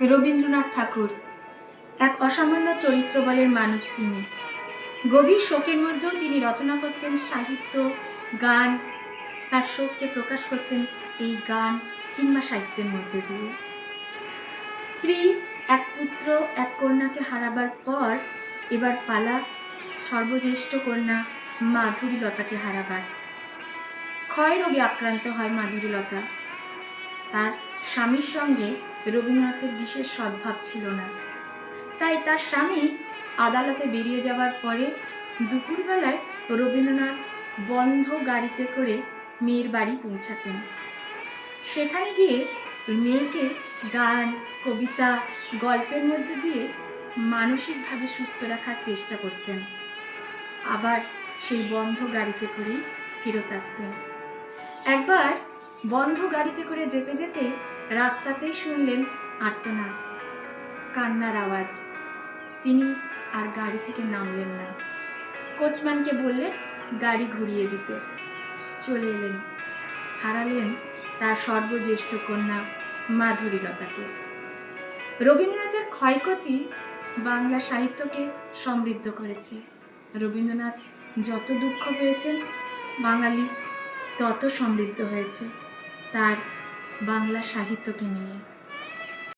রবীন্দ্রনাথ ঠাকুর, এক অসামান্য চরিত্র বলের মানুষ তিনি। গভীর শোকের মধ্যেও তিনি রচনা করতেন সাহিত্য, গান, তার শোককে প্রকাশ করতেন এই গান কিংবা সাহিত্যের মধ্যে দিয়ে। স্ত্রী, এক পুত্র, এক কন্যাকে হারাবার পর এবার পালা সর্বজ্যেষ্ঠ কন্যা মাধুরীলতাকে হারাবার। ক্ষয় রোগে আক্রান্ত হয় মাধুরীলতা। তার স্বামীর সঙ্গে রবীন্দ্রনাথের বিশেষ সদ্ভাব ছিল না। তাই তার স্বামী আদালতে বেরিয়ে যাবার পরে দুপুরবেলায় রবীন্দ্রনাথ বন্ধ গাড়িতে করে মেয়ের বাড়ি পৌঁছাতেন। সেখানে গিয়ে মেয়েকে গান, কবিতা, গল্পের মধ্যে দিয়ে মানসিকভাবে সুস্থ রাখার চেষ্টা করতেন। আবার সেই বন্ধ গাড়িতে করেই ফেরত আসতেন। একবার বন্ধ গাড়িতে করে যেতে যেতে রাস্তাতেই শুনলেন আর্তনাদ। কান্নার আওয়াজ। তিনি আর গাড়ি থেকে নামলেন না। কোচম্যানকে বললেন, গাড়ি ঘুরিয়ে দিতে। চলে এলেন। হারালেন তার সর্বজ্যেষ্ঠ কন্যা মাধুরীলতাকে। রবীন্দ্রনাথের ক্ষয়ক্ষতি বাংলা সাহিত্যকে সমৃদ্ধ করেছে। রবীন্দ্রনাথ যত দুঃখ পেয়েছেন বাঙালি, তত সমৃদ্ধ হয়েছে। তার বাংলা সাহিত্যকে নিয়ে।